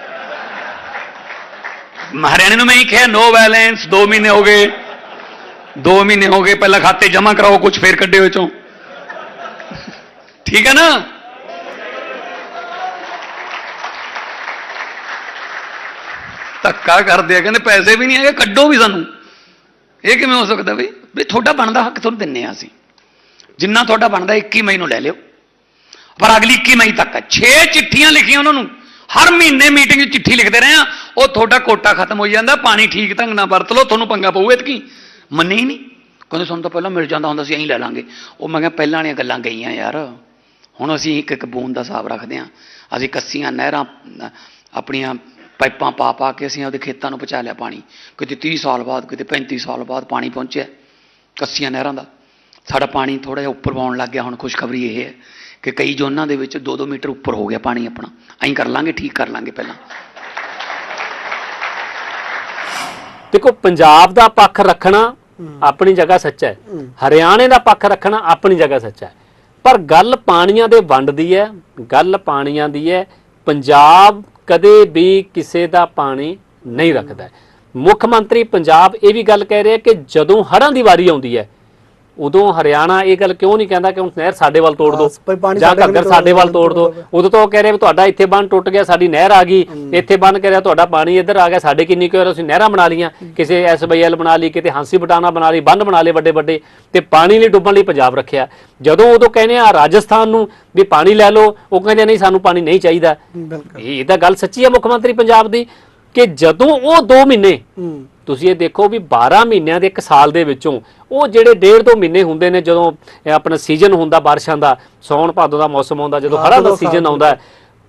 D: ਹਰਿਆਣੇ ਨੂੰ ਮੈਂ ਹੀ ਕਿਹਾ ਨੋ ਬੈਲੈਂਸ 2 ਮਹੀਨੇ ਹੋ ਗਏ। 2 ਮਹੀਨੇ ਹੋ ਗਏ, ਪਹਿਲਾਂ ਖਾਤੇ ਜਮ੍ਹਾਂ ਕਰਾਓ ਕੁਝ ਫੇਰ ਕੱਢੇ ਹੋਏ ਚੋਂ। ਠੀਕ ਹੈ ਨਾ? ਧੱਕਾ ਕਰਦੇ ਆ, ਕਹਿੰਦੇ ਪੈਸੇ ਵੀ ਨਹੀਂ ਹੈਗੇ, ਕੱਢੋ ਵੀ ਸਾਨੂੰ। ਇਹ ਕਿਵੇਂ ਹੋ ਸਕਦਾ ਬਈ ਵੀ ਤੁਹਾਡਾ ਬਣਦਾ ਹੱਕ ਤੁਹਾਨੂੰ ਦਿੰਨੇ ਆ ਅਸੀਂ। ਜਿੰਨਾ ਤੁਹਾਡਾ ਬਣਦਾ 21 ਮਈ ਨੂੰ ਲੈ ਲਿਓ। ਪਰ ਅਗਲੀ 21 ਮਈ ਤੱਕ 6 ਚਿੱਠੀਆਂ ਲਿਖੀਆਂ ਉਹਨਾਂ ਨੂੰ। ਹਰ ਮਹੀਨੇ ਮੀਟਿੰਗ 'ਚ ਚਿੱਠੀ ਲਿਖਦੇ ਰਹੇ ਆ। ਉਹ ਤੁਹਾਡਾ ਕੋਟਾ ਖਤਮ ਹੋਈ ਜਾਂਦਾ, ਪਾਣੀ ਠੀਕ ਢੰਗ ਨਾਲ ਵਰਤ ਲਓ, ਤੁਹਾਨੂੰ ਪੰਗਾ ਪਊ ਇਤਕੀ। ਮੰਨੇ ਹੀ ਨਹੀਂ। ਕਹਿੰਦੇ ਸਾਨੂੰ ਤਾਂ ਪਹਿਲਾਂ ਮਿਲ ਜਾਂਦਾ ਹੁੰਦਾ ਸੀ ਐਂ ਲੈ ਲਾਂਗੇ। ਉਹ ਮੈਂ ਕਿਹਾ ਪਹਿਲਾਂ ਵਾਲੀਆਂ ਗੱਲਾਂ ਗਈਆਂ ਯਾਰ। ਹੁਣ ਅਸੀਂ ਇੱਕ ਇੱਕ ਬੂੰਦ ਦਾ ਹਿਸਾਬ ਰੱਖਦੇ ਹਾਂ ਅਸੀਂ ਕੱਸੀਆਂ, ਨਹਿਰਾਂ ਆਪਣੀਆਂ ਪਾਈਪਾਂ ਪਾ ਪਾ ਕੇ ਅਸੀਂ ਆਪਦੇ ਖੇਤਾਂ ਨੂੰ ਪਹੁੰਚਾ ਲਿਆ ਪਾਣੀ। ਕਿਤੇ 30 ਸਾਲ ਬਾਅਦ ਕਿਤੇ 35 ਸਾਲ ਬਾਅਦ ਪਾਣੀ ਪਹੁੰਚਿਆ ਕੱਸੀਆਂ ਨਹਿਰਾਂ ਦਾ। ਸਾਡਾ ਪਾਣੀ ਥੋੜਾ ਜਿਹਾ ਉੱਪਰ ਆਉਣ ਲੱਗ ਗਿਆ ਹੁਣ ਖੁਸ਼ਖਬਰੀ ਇਹ ਹੈ ਕਿ ਕਈ ਜ਼ੋਨਾਂ ਦੇ ਵਿੱਚ 2-2 ਮੀਟਰ ਉੱਪਰ ਹੋ ਗਿਆ ਪਾਣੀ ਆਪਣਾ। ਐਂ ਕਰ ਲਾਂਗੇ ਠੀਕ ਕਰ ਲਾਂਗੇ ਪਹਿਲਾਂ।
B: ਦੇਖੋ ਪੰਜਾਬ ਦਾ ਪੱਖ ਰੱਖਣਾ ਆਪਣੀ ਜਗ੍ਹਾ ਸੱਚਾ ਹੈ। ਹਰਿਆਣੇ ਦਾ ਪੱਖ ਰੱਖਣਾ ਆਪਣੀ ਜਗ੍ਹਾ ਸੱਚਾ ਹੈ। ਪਰ ਗੱਲ ਪਾਣੀਆਂ ਦੇ ਵੰਡ ਦੀ ਹੈ ਗੱਲ ਪਾਣੀਆਂ ਦੀ ਹੈ ਪੰਜਾਬ ਕਦੇ ਵੀ ਕਿਸੇ ਦਾ ਪਾਣੀ ਨਹੀਂ ਰੱਖਦਾ। ਮੁੱਖ ਮੰਤਰੀ ਪੰਜਾਬ ਇਹ ਵੀ ਗੱਲ ਕਹਿ ਰਿਹਾ ਕਿ ਜਦੋਂ ਹੜ੍ਹਾਂ ਦੀ ਵਾਰੀ ਆਉਂਦੀ ਹੈ ਉਦੋਂ ਹਰਿਆਣਾ ਇਹ ਗੱਲ ਕਿਉਂ ਨਹੀਂ ਕਹਿੰਦਾ ਕਿ ਹੁਣ ਨਹਿਰ ਸਾਡੇ ਵੱਲ ਤੋੜ ਦਿਓ ਜਾਂ ਘੱਗਰ ਸਾਡੇ ਵੱਲ
A: ਤੋੜ
B: ਦਿਓ। ਉਦੋਂ ਤੋਂ ਉਹ ਕਹਿ ਰਿਹਾ ਵੀ ਤੁਹਾਡਾ ਇੱਥੇ ਬੰਨ ਟੁੱਟ ਗਿਆ ਸਾਡੀ ਨਹਿਰ ਆ ਗਈ। ਇੱਥੇ ਬੰਨ ਕਰਿਆ ਤੁਹਾਡਾ ਪਾਣੀ ਇੱਧਰ ਆ ਗਿਆ ਸਾਡੇ ਕਿੰਨੀ ਕੁ ਤੁਸੀਂ ਨਹਿਰਾਂ ਬਣਾ ਲੀਆਂ ਕਿਸੇ ਐਸਬੀਐਲ ਬਣਾ ਲਈ ਕਿਤੇ ਹਾਂਸੀ ਬਟਾਣਾ ਬਣਾ ਲਈ ਬੰਨ ਬਣਾ ਲਏ ਵੱਡੇ ਵੱਡੇ ਤੇ ਪਾਣੀ ਲਈ ਡੁੱਬਣ ਲਈ ਪੰਜਾਬ ਰੱਖਿਆ। ਜਦੋਂ ਉਦੋਂ ਕਹਿੰਦੇ ਆ ਰਾਜਸਥਾਨ ਨੂੰ ਵੀ ਪਾਣੀ ਲੈ ਲਓ ਉਹ ਕਹਿੰਦੇ ਨਹੀਂ ਸਾਨੂੰ ਪਾਣੀ ਨਹੀਂ ਚਾਹੀਦਾ। ਇਹ ਤਾਂ ਗੱਲ ਸੱਚੀ ਹੈ ਮੁੱਖ ਮੰਤਰੀ ਪੰਜਾਬ ਦੀ। ਕਿ ਜਦੋਂ ਉਹ 2 ਮਹੀਨੇ
A: ਹੂੰ।
B: ਤੁਸੀਂ ਇਹ ਦੇਖੋ ਵੀ 12 ਮਹੀਨਿਆਂ ਦੇ ਇੱਕ ਸਾਲ ਦੇ ਵਿੱਚੋਂ ਉਹ ਜਿਹੜੇ ਡੇਢ ਦੋ ਮਹੀਨੇ ਹੁੰਦੇ ਨੇ ਜਦੋਂ ਇਹ ਆਪਣਾ ਸੀਜ਼ਨ ਹੁੰਦਾ ਬਾਰਿਸ਼ਾਂ ਦਾ ਸੌਣ ਭਾਦੋ ਦਾ ਮੌਸਮ ਆਉਂਦਾ ਜਦੋਂ
A: ਹਾਂ,
B: ਹੜ੍ਹਾਂ ਦਾ ਸੀਜ਼ਨ ਆਉਂਦਾ ਹੈ,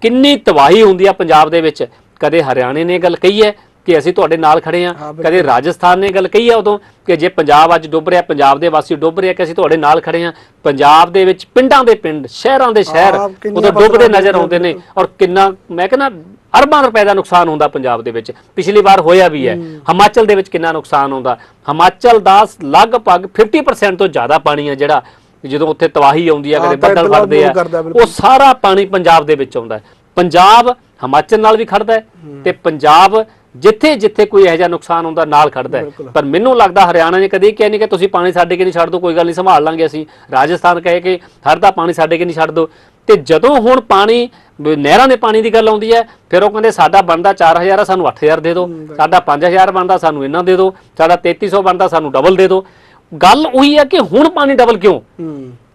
B: ਕਿੰਨੀ ਤਬਾਹੀ ਹੁੰਦੀ ਆ ਪੰਜਾਬ ਦੇ ਵਿੱਚ। ਕਦੇ ਹਰਿਆਣੇ ਨੇ ਇਹ ਗੱਲ ਕਹੀ ਹੈ ਕਿ ਅਸੀਂ ਤੁਹਾਡੇ ਨਾਲ ਖੜੇ ਆ
A: ਹਾਂ, ਬਿਲਕੁਲ।
B: ਕਦੇ ਰਾਜਸਥਾਨ ਨੇ ਗੱਲ ਕਹੀ ਆ ਉਦੋਂ ਕਿ ਜੇ ਪੰਜਾਬ ਅੱਜ ਡੁੱਬ ਰਿਹਾ ਪੰਜਾਬ ਦੇ ਵਾਸੀ ਡੁੱਬ ਰਿਹਾ ਕਿ ਅਸੀਂ ਤੁਹਾਡੇ ਨਾਲ ਖੜੇ ਆ ਪੰਜਾਬ ਦੇ ਵਿੱਚ ਪਿੰਡਾਂ ਦੇ ਪਿੰਡ ਸ਼ਹਿਰਾਂ ਦੇ ਸ਼ਹਿਰ
A: ਹਾਂ, ਕਿੰਨੀਆਂ
B: ਉਦੋਂ ਡੁੱਬਦੇ
A: ਫਸਲਾਂ
B: ਨਜ਼ਰ ਆਉਂਦੇ ਨੇ। ਔਰ ਕਿੰਨਾ ਮੈਂ ਕਹਿੰਦਾ ਅਰਬਾਂ ਰੁਪਏ ਦਾ ਨੁਕਸਾਨ ਹੁੰਦਾ ਪੰਜਾਬ ਦੇ ਵਿੱਚ। ਪਿਛਲੀ ਵਾਰ ਹੋਇਆ ਵੀ ਹੈ। ਹਿਮਾਚਲ ਦੇ ਵਿੱਚ ਕਿੰਨਾ ਨੁਕਸਾਨ ਹੁੰਦਾ? ਹਿਮਾਚਲ ਦਾ ਲਗਭਗ 50% ਤੋਂ ਜ਼ਿਆਦਾ ਪਾਣੀ ਹੈ ਜਿਹੜਾ ਜਦੋਂ ਉੱਥੇ ਤਬਾਹੀ ਆਉਂਦੀ ਹੈ ਕਦੇ ਬੱਦਲ ਵੜਦੇ ਆ। ਉਹ ਸਾਰਾ ਪਾਣੀ ਪੰਜਾਬ ਦੇ ਵਿੱਚ ਆਉਂਦਾ ਪੰਜਾਬ ਹਿਮਾਚਲ ਨਾਲ ਵੀ ਖੜਦਾ ਹੈ। ਤੇ ਪੰਜਾਬ ਜਿੱਥੇ ਜਿੱਥੇ ਕੋਈ ਇਹੋ ਜਿਹਾ ਨੁਕਸਾਨ ਹੁੰਦਾ ਨਾਲ ਖੜਦਾ। ਪਰ ਮੈਨੂੰ ਲੱਗਦਾ ਹਰਿਆਣਾ ਨੇ ਕਦੇ ਕਿਹਾ ਨਹੀਂ ਕਿ ਤੁਸੀਂ ਪਾਣੀ ਸਾਡੇ ਕੇ ਨਹੀਂ ਛੱਡ ਦਿਓ ਕੋਈ ਗੱਲ ਨਹੀਂ ਸੰਭਾਲ ਲਾਂਗੇ ਅਸੀਂ। ਰਾਜਸਥਾਨ ਕਹੇ ਕਿ ਹਰ ਦਾ ਪਾਣੀ ਸਾਡੇ ਕੇ ਨਹੀਂ ਛੱਡ ਦਿਓ ਤੇ ਜਦੋਂ ਹੁਣ ਪਾਣੀ ਨਹਿਰਾਂ ਦੇ ਪਾਣੀ ਦੀ ਗੱਲ ਆਉਂਦੀ ਹੈ ਫਿਰ ਉਹ ਕਹਿੰਦੇ ਸਾਡਾ ਬਣਦਾ 4000 ਆ ਸਾਨੂੰ 8000 ਦੇ ਦਿਓ ਸਾਡਾ 5000 ਬਣਦਾ ਸਾਨੂੰ ਇਹਨਾਂ ਦੇ ਦਿਓ ਸਾਡਾ 3300 ਬਣਦਾ ਸਾਨੂੰ ਡਬਲ ਦੇ ਦਿਓ ਗੱਲ ਉਹੀ ਹੈ ਕਿ ਹੁਣ ਪਾਣੀ ਡਬਲ ਕਿਉਂ?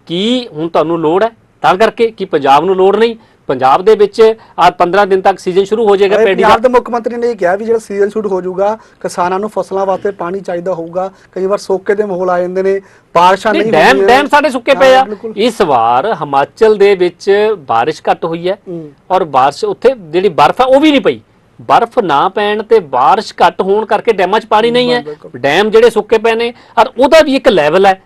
B: ਕੀ ਹੁਣ ਤੁਹਾਨੂੰ ਲੋੜ ਹੈ? ਤਾਂ ਕਰਕੇ ਕਿ ਪੰਜਾਬ ਨੂੰ ਲੋੜ ਨਹੀਂ। ਪੰਜਾਬ ਦੇ ਵਿੱਚ ਆ 15 ਦਿਨ ਤੱਕ ਸੀਜ਼ਨ ਸ਼ੁਰੂ ਹੋ ਜਾਏਗਾ ਪੈਡੀ ਦਾ
A: ਪੰਜਾਬ ਦੇ ਮੁੱਖ ਮੰਤਰੀ ਨੇ ਇਹ ਕਿਹਾ ਵੀ ਜਿਹੜਾ ਸੀਜ਼ਨ ਸ਼ੁਰੂ ਹੋ ਜਾਊਗਾ ਕਿਸਾਨਾਂ ਨੂੰ ਫਸਲਾਂ ਵਾਸਤੇ ਪਾਣੀ ਚਾਹੀਦਾ ਹੋਊਗਾ ਕਈ ਵਾਰ ਸੋਕੇ ਦੇ ਮਾਹੌਲ ਆ ਜਾਂਦੇ ਨੇ ਬਾਰਿਸ਼ਾਂ
B: ਨਹੀਂ
A: ਨਹੀਂ
B: ਡੈਮ
A: ਹੁੰਦੀਆਂ।
B: ਡੈਮ ਸਾਡੇ ਸੁੱਕੇ ਪਏ ਆ। ਇਸ ਵਾਰ ਹਿਮਾਚਲ ਦੇ ਵਿੱਚ ਬਾਰਿਸ਼ ਘੱਟ ਹੋਈ ਹੈ। ਔਰ ਬਾਰਿਸ਼ ਉੱਥੇ ਜਿਹੜੀ ਬਰਫ਼ ਹੈ ਉਹ ਵੀ ਨਹੀਂ ਪਈ ਬਰਫ਼ ਨਾ ਪੈਣ ਤੇ ਬਾਰਿਸ਼ ਘੱਟ ਹੋਣ ਕਰਕੇ ਡੈਮਾਂ 'ਚ ਪਾਣੀ ਨਹੀਂ ਹੈ। ਡੈਮ ਜਿਹੜੇ ਸੁੱਕੇ ਪਏ ਨੇ ਔਰ ਉਹਦਾ ਵੀ ਇੱਕ ਲੈਵਲ ਹੈ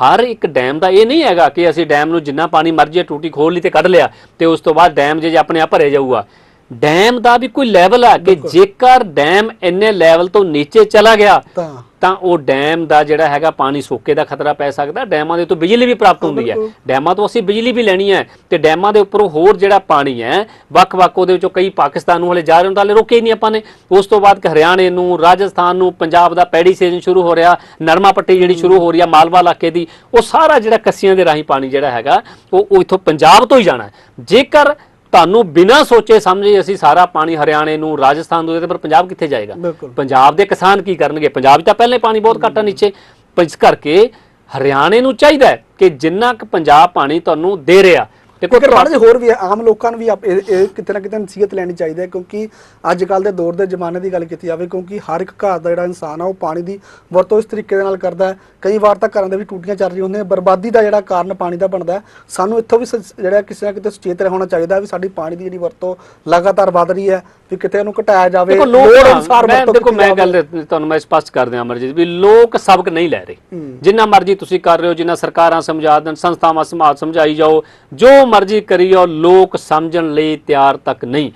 B: ਹਰ ਇੱਕ ਡੈਮ ਦਾ ਇਹ ਨਹੀਂ ਹੈਗਾ ਕਿ ਅਸੀਂ ਡੈਮ ਨੂੰ ਜਿੰਨਾ ਪਾਣੀ ਮਰਜ਼ੀ ਹੈ, ਟੂਟੀ ਖੋਲ ਲਈ ਤੇ ਕੱਢ ਲਿਆ ਤੇ ਉਸ ਤੋਂ ਬਾਅਦ ਡੈਮ ਜੇ ਆਪਣੇ ਆਪ ਭਰੇ ਜਾਊਗਾ। ਡੈਮ ਦਾ ਵੀ ਕੋਈ ਲੈਵਲ ਹੈ ਕਿ ਜੇਕਰ ਡੈਮ ਇੰਨੇ ਲੈਵਲ ਤੋਂ ਨੀਚੇ ਚਲਾ ਗਿਆ
A: ਤਾਂ
B: ਤਾਂ ਉਹ ਡੈਮ ਦਾ ਜਿਹੜਾ ਹੈਗਾ ਪਾਣੀ ਸੋਕੇ ਦਾ ਖਤਰਾ ਪੈ ਸਕਦਾ ਡੈਮਾਂ ਦੇ ਤੋਂ ਬਿਜਲੀ ਵੀ ਪ੍ਰਾਪਤ ਹੁੰਦੀ ਹੈ। ਡੈਮਾਂ ਤੋਂ ਅਸੀਂ ਬਿਜਲੀ ਵੀ ਲੈਣੀ ਹੈ ਤੇ ਡੈਮਾਂ ਦੇ ਉੱਪਰੋਂ ਹੋਰ ਜਿਹੜਾ ਪਾਣੀ ਹੈ ਵੱਖ-ਵੱਖ ਉਹਦੇ ਵਿੱਚੋਂ ਕਈ ਪਾਕਿਸਤਾਨ ਨੂੰ ਹਲੇ ਜਾ ਰਹੇ ਹੁੰਦੇ ਹਲੇ ਰੋਕੇ ਹੀ ਨਹੀਂ ਆਪਾਂ ਨੇ। ਉਸ ਤੋਂ ਬਾਅਦ ਹਰਿਆਣੇ ਨੂੰ ਰਾਜਸਥਾਨ ਨੂੰ ਪੰਜਾਬ ਦਾ ਪੈੜੀ ਸੀਜ਼ਨ ਸ਼ੁਰੂ ਹੋ ਰਿਹਾ ਨਰਮਾ ਪੱਟੀ ਜਿਹੜੀ ਸ਼ੁਰੂ ਹੋ ਰਹੀ ਆ ਮਾਲਵਾ ਇਲਾਕੇ ਦੀ ਉਹ ਸਾਰਾ ਜਿਹੜਾ ਕੱਸੀਆਂ ਦੇ ਰਾਹੀਂ ਪਾਣੀ ਜਿਹੜਾ ਹੈਗਾ ਉਹ ਉਹ ਇਥੋਂ ਪੰਜਾਬ ਤੋਂ ਹੀ ਜਾਣਾ ਜੇਕਰ ਤੁਹਾਨੂੰ ਬਿਨਾਂ ਸੋਚੇ ਸਮਝੇ ਅਸੀਂ ਸਾਰਾ ਪਾਣੀ ਹਰਿਆਣੇ ਨੂੰ ਰਾਜਸਥਾਨ ਨੂੰ ਦੇ ਪਰ ਪੰਜਾਬ ਕਿੱਥੇ ਜਾਏਗਾ? ਪੰਜਾਬ ਦੇ ਕਿਸਾਨ ਕੀ ਕਰਨਗੇ? ਪੰਜਾਬ 'ਚ ਤਾਂ ਪਹਿਲੇ ਪਾਣੀ ਬਹੁਤ ਘੱਟ ਆ ਨੀਚੇ। ਪਰ ਇਸ ਕਰਕੇ ਹਰਿਆਣੇ ਨੂੰ ਚਾਹੀਦਾ ਕਿ ਜਿੰਨਾ ਕੁ ਪੰਜਾਬ ਪਾਣੀ ਤੁਹਾਨੂੰ ਦੇ ਰਿਹਾ ਦੇਖੋ
A: ਮਾੜਾ ਜਿਹਾ ਹੋਰ ਵੀ ਆਮ ਲੋਕਾਂ ਨੂੰ ਵੀ ਇਹ ਕਿਤੇ ਨਾ ਕਿਤੇ ਨਸੀਹਤ ਲੈਣੀ ਚਾਹੀਦੀ ਹੈ ਕਿਉਂਕਿ ਅੱਜ ਕੱਲ ਦੇ ਦੌਰ ਦੇ ਜ਼ਮਾਨੇ ਦੀ ਗੱਲ ਕੀਤੀ ਜਾਵੇ ਕਿਉਂਕਿ ਹਰ ਇੱਕ ਘਰ ਦਾ ਜਿਹੜਾ ਇਨਸਾਨ ਆ ਉਹ ਪਾਣੀ ਦੀ ਵਰਤੋਂ ਇਸ ਤਰੀਕੇ ਦੇ ਨਾਲ ਕਰਦਾ ਹੈ ਕਈ ਵਾਰ ਤਾਂ ਘਰਾਂ ਦੇ ਵੀ ਟੂਟੀਆਂ ਚੱਲ ਰਹੀਆਂ ਹੁੰਦੀਆਂ ਬਰਬਾਦੀ ਦਾ ਜਿਹੜਾ ਕਾਰਨ ਪਾਣੀ ਦਾ ਬਣਦਾ ਹੈ ਸਾਨੂੰ ਇੱਥੋਂ ਵੀ ਜਿਹੜਾ ਕਿਸੇ ਨਾ ਕਿਤੇ ਸੁਚੇਤ ਰਹਿਣਾ ਚਾਹੀਦਾ ਵੀ ਸਾਡੀ ਪਾਣੀ ਦੀ ਜਿਹੜੀ ਵਰਤੋਂ ਲਗਾਤਾਰ ਵਧ ਰਹੀ ਹੈ ਵੀ ਕਿਤੇ ਇਹਨੂੰ ਘਟਾਇਆ ਜਾਵੇ ਲੋੜ ਅਨੁਸਾਰ
B: ਮੈਂ
A: ਵਰਤੋਂ
B: ਦੇਖੋ ਮੈਂ। ਗੱਲ ਤੁਹਾਨੂੰ ਮੈਂ ਸਪਸ਼ਟ ਕਰ ਦਿਆਂ ਅਮਰਜੀਤ ਵੀ ਲੋਕ ਸਬਕ ਨਹੀਂ ਲੈ ਰਹੇ। ਜਿੰਨਾ ਮਰਜ਼ੀ ਤੁਸੀਂ ਕਰ ਰਹੇ ਹੋ ਜਿੰਨਾ ਸਰਕਾਰਾਂ ਸਮਝਾ ਦੇਣ ਸੰਸਥਾਵਾਂ ਸਮਾਜ ਸਮਝਾਈ ਜਾਓ ਜੋ ਮਰਜ਼ੀ ਕਰੀ ਜਾਓ ਲੋਕ ਸਮਝਣ ਲਈ ਤਿਆਰ ਤੱਕ ਨਹੀਂ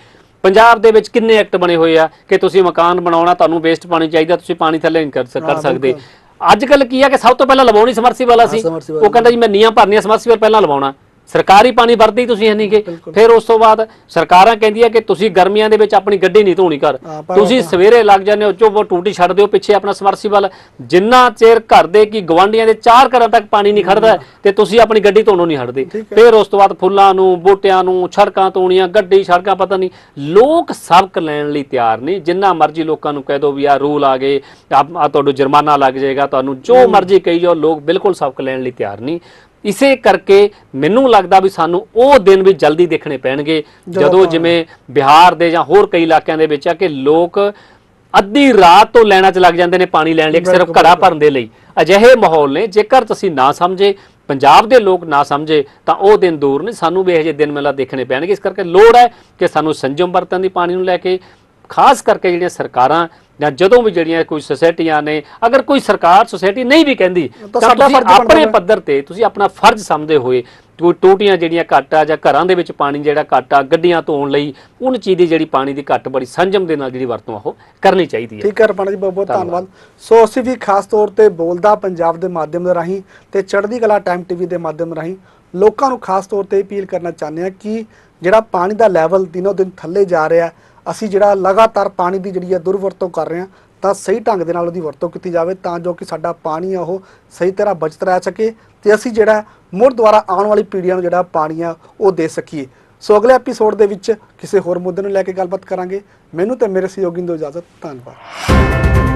B: ਪੰਜਾਬ ਦੇ ਵਿੱਚ ਕਿੰਨੇ ਐਕਟ ਬਣੇ ਹੋਏ ਆ ਕਿ ਤੁਸੀਂ ਮਕਾਨ ਬਣਾਉਣਾ ਤੁਹਾਨੂੰ ਵੇਸਟ ਪਾਣੀ ਚਾਹੀਦਾ ਤੁਸੀਂ ਪਾਣੀ ਥੱਲੇ ਨਹੀਂ ਕਰ ਸ- ਸਕਦੇ। ਅੱਜ ਕੱਲ ਕੀ ਆ ਕਿ ਸਭ ਤੋਂ ਪਹਿਲਾਂ ਲਵਾਉਣੀ ਸਮਰਸੀਬਲ ਅਸੀਂ
A: ਸਮਰਸੀਬਲ।
B: ਉਹ ਕਹਿੰਦਾ ਜੀ ਮੈਂ ਨੀਆਂ ਭਰਨੀਆਂ ਸਮਰਸੀਬਲ ਪਹਿਲਾਂ ਲਵਾਉਣਾ ਸਰਕਾਰੀ ਪਾਣੀ ਵਰਦੇ ਹੀ ਤੁਸੀਂ ਹਨੇਗੇ। ਫਿਰ ਉਸ ਤੋਂ ਬਾਅਦ ਸਰਕਾਰਾਂ ਕਹਿੰਦੀਆਂ ਕਿ ਤੁਸੀਂ ਗਰਮੀਆਂ ਦੇ ਵਿੱਚ ਆਪਣੀ ਗੱਡੀ ਨਹੀਂ ਧੋਣੀ
A: ਪਰ
B: ਤੁਸੀਂ ਸਵੇਰੇ ਲੱਗ ਜਾਂਦੇ ਹੋ ਚੋ ਉਹ ਟੂਟੀ ਛੱਡ ਦਿਓ ਪਿੱਛੇ ਆਪਣਾ ਸਮਰਸੀਬਲ ਜਿੰਨਾ ਚਿਰ ਘਰ ਦੇ ਕੀ ਗਵਾਂਡੀਆਂ ਦੇ ਚਾਰ ਘਰਾਂ ਤੱਕ ਪਾਣੀ ਨਹੀਂ ਖੜਦਾ ਤੇ ਤੁਸੀਂ ਆਪਣੀ ਗੱਡੀ ਧੋਣੋਂ ਨਹੀਂ ਹਟਦੇ। ਫਿਰ ਉਸ ਤੋਂ ਬਾਅਦ ਫੁੱਲਾਂ ਨੂੰ ਬੂਟਿਆਂ ਨੂੰ ਸੜਕਾਂ ਧੋਣੀਆਂ ਗੱਡੀ ਸੜਕਾਂ ਪਤਾ ਨਹੀਂ। ਲੋਕ ਸਬਕ ਲੈਣ ਲਈ ਤਿਆਰ ਨਹੀਂ। ਜਿੰਨਾ ਮਰਜ਼ੀ ਲੋਕਾਂ ਨੂੰ ਕਹਿ ਦੋ ਵੀ ਆ ਰੂਲ ਆ ਗਏ ਆ ਤੁਹਾਨੂੰ ਜੁਰਮਾਨਾ ਲੱਗ ਜਾਏਗਾ ਤੁਹਾਨੂੰ ਜੋ ਮਰਜ਼ੀ ਕਹੀ ਜਾਓ ਲੋਕ ਬਿਲਕੁਲ ਸਬਕ ਲੈਣ ਲਈ ਤਿਆਰ ਨਹੀਂ। ਇਸੇ ਕਰਕੇ ਮੈਨੂੰ ਲੱਗਦਾ ਵੀ ਸਾਨੂੰ ਉਹ ਦਿਨ ਵੀ ਜਲਦੀ ਦੇਖਣੇ ਪੈਣਗੇ
A: ਜਦੋਂ
B: ਜਿਵੇਂ ਬਿਹਾਰ ਦੇ ਜਾਂ ਹੋਰ ਕਈ ਇਲਾਕਿਆਂ ਦੇ ਵਿੱਚ ਆ ਕਿ ਲੋਕ ਅੱਧੀ ਰਾਤ ਤੋਂ ਲੈਣਾ ਚ ਲੱਗ ਜਾਂਦੇ ਨੇ ਪਾਣੀ ਲੈਣ ਲਈ ਸਿਰਫ ਘੜਾ ਭਰਨ ਦੇ ਲਈ। ਅਜਿਹੇ ਮਾਹੌਲ ਨੇ ਜੇਕਰ ਤੁਸੀਂ ਨਾ ਸਮਝੇ ਪੰਜਾਬ ਦੇ ਲੋਕ ਨਾ ਸਮਝੇ ਤਾਂ ਉਹ ਦਿਨ ਦੂਰ ਨੇ। ਸਾਨੂੰ ਵੀ ਇਹੋ ਜਿਹੇ ਦਿਨ ਮੇਲਾ ਦੇਖਣੇ ਪੈਣਗੇ। ਇਸ ਕਰਕੇ ਲੋੜ ਹੈ ਕਿ ਸਾਨੂੰ ਸੰਜਮ ਵਰਤਨ ਦੀ ਪਾਣੀ ਨੂੰ ਲੈ ਕੇ ਖਾਸ ਕਰਕੇ ਜਿਹੜੀਆਂ ਸਰਕਾਰਾਂ ਜਾਂ ਜਦੋਂ ਵੀ ਜਿਹੜੀਆਂ ਕੋਈ ਸੁਸਾਇਟੀਆਂ ਨੇ ਅਗਰ ਕੋਈ ਸਰਕਾਰ ਸੁਸਾਇਟੀ ਨਹੀਂ ਵੀ ਕਹਿੰਦੀ
A: ਤਾਂ
B: ਤੁਸੀਂ ਆਪਣੇ। ਪੱਧਰ ਤੇ ਤੁਸੀਂ ਆਪਣਾ ਫਰਜ਼ ਸਮਝਦੇ ਹੋਏ ਕੋਈ ਟੂਟੀਆਂ ਜਿਹੜੀਆਂ ਘੱਟ ਆ ਜਾਂ ਘਰਾਂ ਦੇ ਵਿੱਚ ਪਾਣੀ ਜਿਹੜਾ ਘੱਟ ਆ ਗੱਡੀਆਂ ਧੋਣ ਲਈ ਉਹਨਾਂ ਚੀਜ਼ ਦੀ ਜਿਹੜੀ ਪਾਣੀ ਦੀ ਘੱਟ ਬੜੀ ਸੰਜਮ ਦੇ ਨਾਲ ਜਿਹੜੀ ਵਰਤੋਂ ਆ ਉਹ ਕਰਨੀ ਚਾਹੀਦੀ ਹੈ
A: ਠੀਕ ਹੈ ਰਪਾਣਾ ਜੀ ਬਹੁਤ ਬਹੁਤ
B: ਧੰਨਵਾਦ।
A: ਸੋ ਅਸੀਂ ਵੀ ਖਾਸ ਤੌਰ ਤੇ ਬੋਲਦਾ ਪੰਜਾਬ ਦੇ ਮਾਧਿਅਮ ਦੇ ਰਾਹੀਂ ਤੇ ਚੜ੍ਹਦੀ ਕਲਾ ਟਾਈਮ ਟੀਵੀ ਦੇ ਮਾਧਿਅਮ ਰਾਹੀਂ ਲੋਕਾਂ ਨੂੰ ਖਾਸ ਤੌਰ ਤੇ ਅਪੀਲ ਕਰਨਾ ਚਾਹੁੰਦੇ ਹਾਂ ਕਿ ਜਿਹੜਾ ਪਾਣੀ ਦਾ ਲੈਵਲ ਦਿਨੋ ਦਿਨ ਥੱਲੇ ਜਾ ਰਿਹਾ ਅਸੀਂ ਜਿਹੜਾ ਲਗਾਤਾਰ ਪਾਣੀ ਦੀ ਜਿਹੜੀ ਹੈ ਦੁਰਵਰਤੋਂ ਕਰ ਰਹੇ ਹਾਂ, ਤਾਂ ਸਹੀ ਢੰਗ ਦੇ ਨਾਲ ਉਹਦੀ ਵਰਤੋਂ ਕੀਤੀ ਜਾਵੇ ਤਾਂ ਜੋ ਕਿ ਸਾਡਾ ਪਾਣੀ ਆ ਉਹ ਸਹੀ ਤਰ੍ਹਾਂ ਬਚਤ ਰਹਿ ਸਕੇ ਤੇ ਅਸੀਂ ਜਿਹੜਾ ਮੁੜ ਦੁਆਰਾ ਆਉਣ ਵਾਲੀ ਪੀੜ੍ਹੀਆਂ ਨੂੰ ਜਿਹੜਾ ਪਾਣੀ ਆ ਉਹ ਦੇ ਸਕੀਏ। ਸੋ ਅਗਲੇ ਐਪੀਸੋਡ ਦੇ ਵਿੱਚ ਕਿਸੇ ਹੋਰ ਮੁੱਦੇ ਨੂੰ ਲੈ ਕੇ ਗੱਲਬਾਤ ਕਰਾਂਗੇ। ਮੈਨੂੰ ਤੇ ਮੇਰੇ ਸਹਿਯੋਗੀ ਨੂੰ ਇਜਾਜ਼ਤ। ਧੰਨਵਾਦ।